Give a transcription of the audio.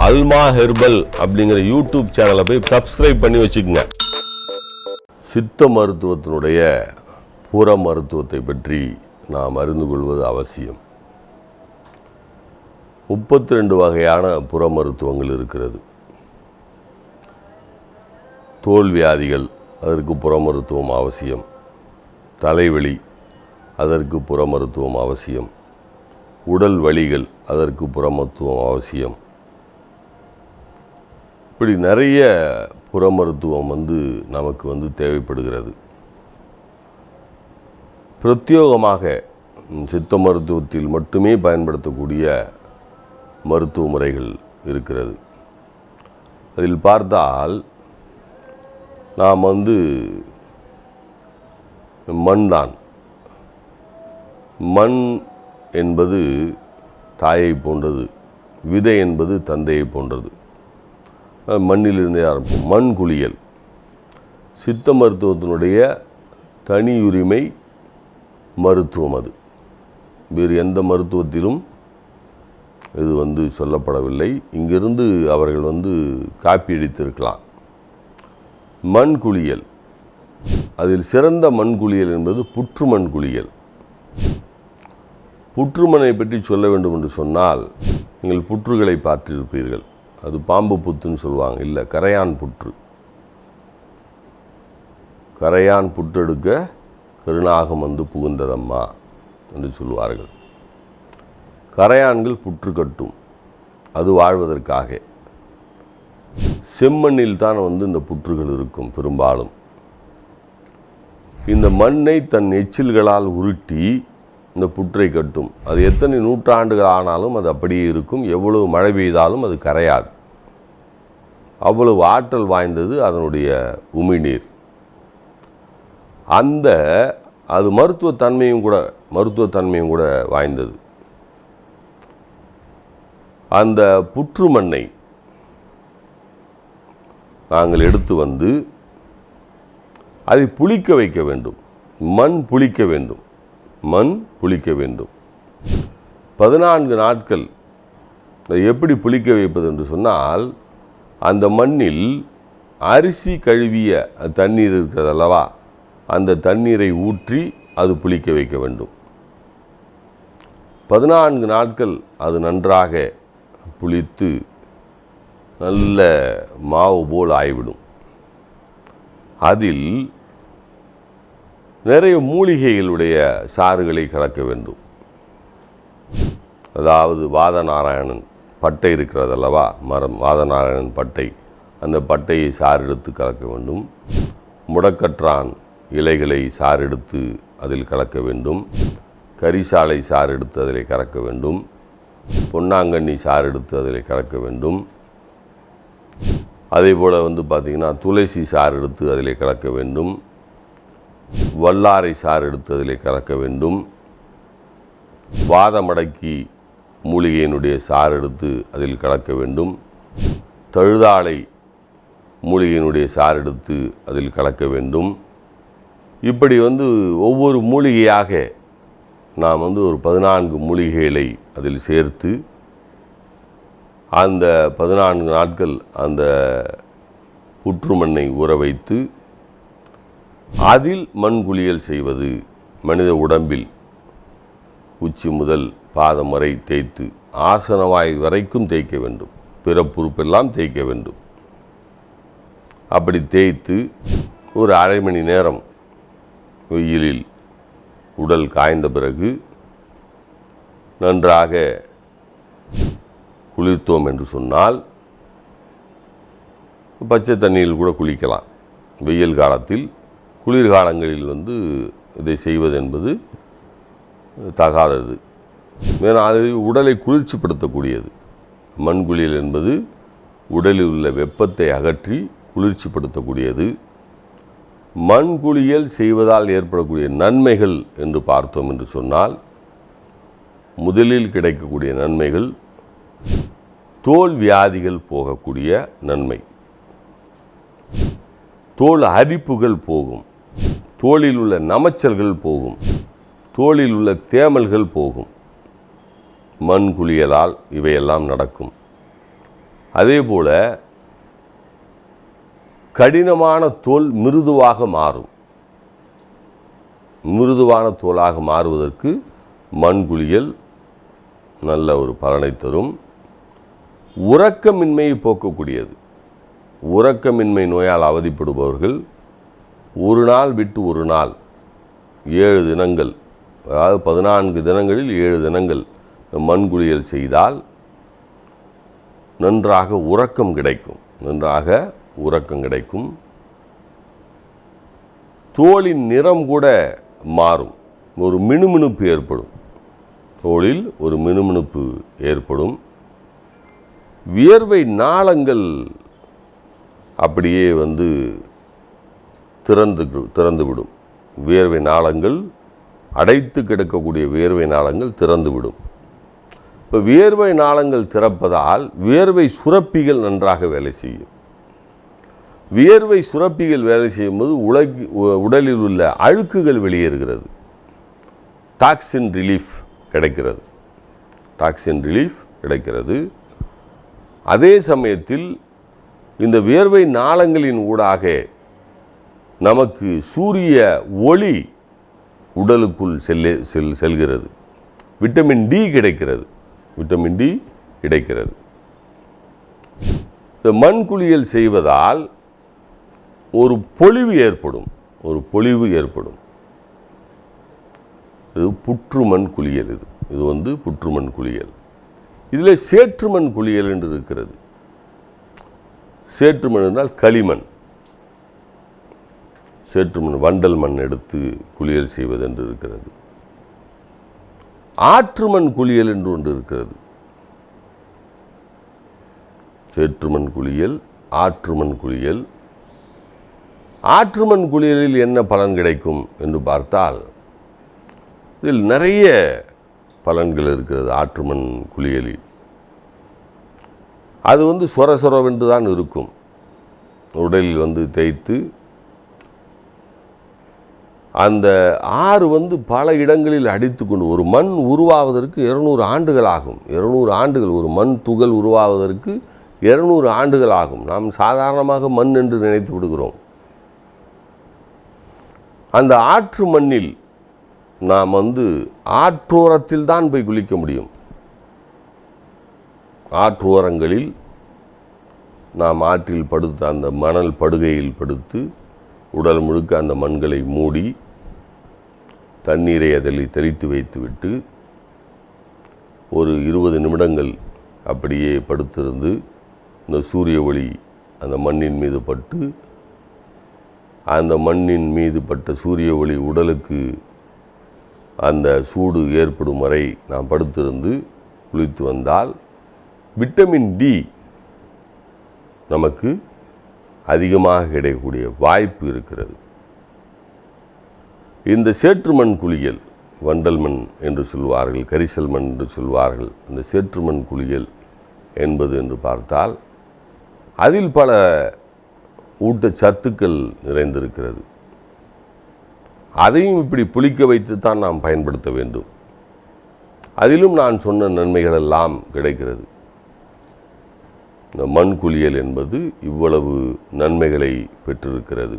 அல்மா herbal அப்படிங்கிற YouTube சேனலை போய் சப்ஸ்கிரைப் பண்ணி வச்சுக்கோங்க. சித்த மருத்துவத்தினுடைய புற மருத்துவத்தை பற்றி நாம் அறிந்து கொள்வது அவசியம். முப்பத்தி ரெண்டு வகையான புற மருத்துவங்கள் இருக்கிறது. தோல் வியாதிகள் அதற்கு புற மருத்துவம் அவசியம். தலைவலி அதற்கு புற மருத்துவம் அவசியம். உடல் வலிகள் அதற்கு புற மருத்துவம் அவசியம். இப்படி நிறைய புற மருத்துவம் வந்து நமக்கு வந்து தேவைப்படுகிறது. பிரத்யோகமாக சித்த மருத்துவத்தில் மட்டுமே பயன்படுத்தக்கூடிய மருத்துவ முறைகள் இருக்கிறது. அதில் பார்த்தால் நாம் வந்து மண் தான். மண் என்பது தாயை போன்றது விதை என்பது தந்தையை போன்றது. மண்ணிலிருந்தே ஆரம்பிக்கும். மண் குளியல். சித்த மருத்துவத்தினுடைய தனியுரிமை மருத்துவம் அது. வேறு எந்த மருத்துவத்திலும் இது வந்து சொல்லப்படவில்லை. இங்கிருந்து அவர்கள் வந்து காப்பி அடித்திருக்கலாம் மண் குளியல். அதில் சிறந்த மண் குளியல் என்பது புற்று மண் குளியல். புற்றுமனை பற்றி சொல்ல வேண்டும் என்று சொன்னால் நீங்கள் புற்றுகளை பார்த்திருப்பீர்கள். அது பாம்பு புத்துன்னு சொல்லுவாங்க. இல்லை கரையான் புற்று. கரையான் புற்றெடுக்க கருணாகம் வந்து புகுந்ததம்மா என்று சொல்லுவார்கள். கரையான்கள் புற்று கட்டும். அது வாழ்வதற்காக. செம்மண்ணில் தான் வந்து இந்த புற்றுகள் இருக்கும் பெரும்பாலும். இந்த மண்ணை தன் எச்சில்களால் உருட்டி இந்த புற்றை கட்டும். அது எத்தனை நூற்றாண்டுகள் ஆனாலும் அது அப்படியே இருக்கும். எவ்வளவு மழை பெய்தாலும் அது கரையாது. அவ்வளவு ஆற்றல் வாய்ந்தது அதனுடைய உமிழ்நீர் அந்த அது மருத்துவத்தன்மையும் கூட மருத்துவத்தன்மையும் கூட வாய்ந்தது. அந்த புற்று மண்ணை நாங்கள் எடுத்து வந்து அதை புளிக்க வைக்க வேண்டும். மண் புளிக்க வேண்டும். மண் புளிக்க வேண்டும். பதினான்கு நாட்கள் அதை எப்படி புளிக்க வைப்பது என்று சொன்னால் அந்த மண்ணில் அரிசி கழுவிய தண்ணீர் இருக்கிறது அல்லவா? அந்த தண்ணீரை ஊற்றி அது புளிக்க வைக்க வேண்டும். பதினான்கு நாட்கள் அது நன்றாக புளித்து நல்ல மாவு போல் ஆகிவிடும் அதில் நிறைய மூலிகைகளுடைய சாறுகளை கலக்க வேண்டும். அதாவது வாதநாராயணன் பட்டை இருக்கிறது அல்லவா மரம் வாதநாராயணன் பட்டை. அந்த பட்டையை சார் எடுத்து கலக்க வேண்டும். முடக்கற்றான் இலைகளை சார் எடுத்து அதில் கலக்க வேண்டும். கரிசாலை சார் எடுத்து அதில் கலக்க வேண்டும். பொன்னாங்கண்ணி சார் எடுத்து அதில் கலக்க வேண்டும். அதே போல் வந்து பார்த்திங்கன்னா துளசி சார் எடுத்து அதில் கலக்க வேண்டும். வல்லாரை சார் எடுத்து அதில் கலக்க வேண்டும். வாதமடக்கி மூலிகையினுடைய சாறு எடுத்து அதில் கலக்க வேண்டும். தழுதாளை மூலிகையினுடைய சாறு எடுத்து அதில் கலக்க வேண்டும். இப்படி வந்து ஒவ்வொரு மூலிகையாக நாம் வந்து ஒரு பதினான்கு மூலிகைகளை அதில் சேர்த்து அந்த பதினான்கு நாட்கள் அந்த புற்றுமண்ணை ஊற வைத்து அதில் மண் குளியல் செய்வது மனித உடம்பில் உச்சி முதல் பாதம் வரை தேய்த்து ஆசனவாய் வரைக்கும் தேய்க்க வேண்டும். பிறப்புறுப்பெல்லாம் தேய்க்க வேண்டும். அப்படி தேய்த்து ஒரு அரை மணி நேரம் வெயிலில் உடல் காய்ந்த பிறகு நன்றாக குளிர்த்தோம் என்று சொன்னால் பச்சை தண்ணியில் கூட குளிக்கலாம். வெயில் காலத்தில் குளிர்காலங்களில் வந்து இதை செய்வது என்பது தகாதது. ஏன்னா அது உடலை குளிர்ச்சிப்படுத்தக்கூடியது. மண்குளியல் என்பது உடலில் உள்ள வெப்பத்தை அகற்றி குளிர்ச்சிப்படுத்தக்கூடியது. மண்குளியல் செய்வதால் ஏற்படக்கூடிய நன்மைகள் என்று பார்த்தோம் என்று சொன்னால் முதலில் கிடைக்கக்கூடிய நன்மைகள் தோல் வியாதிகள் போகக்கூடிய நன்மை. தோல் அரிப்புகள் போகும். தோலில் உள்ள நமைச்சல்கள் போகும். தோளில் உள்ள தேமல்கள் போகும். மண் குளியலால் இவையெல்லாம் நடக்கும். அதே போல் கடினமான தோல் மிருதுவாக மாறும். மிருதுவான தோலாக மாறுவதற்கு மண் குளியல் நல்ல ஒரு பலனை தரும். உறக்கமின்மையை போக்கக்கூடியது. உறக்கமின்மை நோயால் அவதிப்படுபவர்கள் ஒரு நாள் விட்டு ஒரு நாள் ஏழு தினங்கள் அதாவது பதினான்கு தினங்களில் ஏழு தினங்கள் மண் குளியல் செய்தால் நன்றாக உறக்கம் கிடைக்கும். நன்றாக உறக்கம் கிடைக்கும். தோலின் நிறம் கூட மாறும். ஒரு மினுமினுப்பு ஏற்படும். தோளில் ஒரு மினுமினுப்பு ஏற்படும். வியர்வை நாளங்கள் அப்படியே வந்து திறந்து திறந்துவிடும். வியர்வை நாளங்கள் அடைத்து கிடக்கக்கூடிய வியர்வை நாளங்கள் திறந்துவிடும். இப்போ வியர்வை நாளங்கள் திறப்பதால் வியர்வை சுரப்பிகள் நன்றாக வேலை செய்யும். வியர்வை சுரப்பிகள் வேலை செய்யும்போது உலகி உடலில் உள்ள அழுக்குகள் வெளியேறுகிறது. டாக்ஸின் ரிலீஃப் கிடைக்கிறது. டாக்ஸின் ரிலீஃப் கிடைக்கிறது. அதே சமயத்தில் இந்த வியர்வை நாளங்களின் ஊடாக நமக்கு சூரிய ஒளி உடலுக்குள் செல்லே செல் செல்கிறது. விட்டமின் டி கிடைக்கிறது. விட்டமின் டி கிடைக்கிறது. இந்த மண் குளியல் செய்வதால் ஒரு பொலிவு ஏற்படும். ஒரு பொலிவு ஏற்படும். இது புற்றுமண் குளியல் இது. இது வந்து புற்றுமண் குளியல். இதில் சேற்றுமண் குளியல் என்று இருக்கிறது. சேற்றுமண் என்றால் களிமண். சேற்றுமண் வண்டல் மண் எடுத்து குளியல் செய்வது என்று இருக்கிறது ஆற்றுமண் குளியல் என்று ஒன்று இருக்கிறது. சேற்றுமண் குளியல் ஆற்றுமண் குளியல். ஆற்றுமண் குளியலில் என்ன பலன் கிடைக்கும் என்று பார்த்தால் இதில் நிறைய பலன்கள் இருக்கிறது ஆற்றுமண் குளியலில். அது வந்து சொர சொரவென்று தான் இருக்கும். உடலில் வந்து தேய்த்து அந்த ஆறு வந்து பல இடங்களில் அடித்து கொண்டு ஒரு மண் உருவாவதற்கு இருநூறு ஆண்டுகள் ஆகும். இருநூறு ஆண்டுகள் ஒரு மண் துகள் உருவாவதற்கு இருநூறு ஆண்டுகள் ஆகும். நாம் சாதாரணமாக மண் என்று நினைத்து விடுகிறோம். அந்த ஆற்று மண்ணில் நாம் வந்து ஆற்றோரத்தில் தான் போய் குளிக்க முடியும். ஆற்றோரங்களில் நாம் ஆற்றில் படுத்து அந்த மணல் படுகையில் படுத்து உடல் முழுக்க அந்த மண்களை மூடி தண்ணீரை அதில் தெளித்து வைத்துவிட்டு ஒரு இருபது நிமிடங்கள் அப்படியே படுத்திருந்து இந்த சூரிய ஒளி அந்த மண்ணின் மீது பட்டு அந்த மண்ணின் மீது பட்ட சூரிய ஒளி உடலுக்கு அந்த சூடு ஏற்படும் வரை நாம் படுத்திருந்து குளித்து வந்தால் விட்டமின் டி நமக்கு அதிகமாக கிடைக்கக்கூடிய வாய்ப்பு இருக்கிறது. இந்த சேற்று மண் குளியல் வண்டல் மண் என்று சொல்வார்கள் கரிசல் மண் என்று சொல்வார்கள் இந்த சேற்று மண் குளியல் என்பது என்று பார்த்தால் அதில் பல ஊட்டச்சத்துக்கள் நிறைந்திருக்கிறது. அதையும் இப்படி புளிக்க வைத்து தான் நாம் பயன்படுத்த வேண்டும். அதிலும் நான் சொன்ன நன்மைகள் எல்லாம் கிடைக்கிறது. இந்த மண் குளியல் என்பது இவ்வளவு நன்மைகளை பெற்றிருக்கிறது.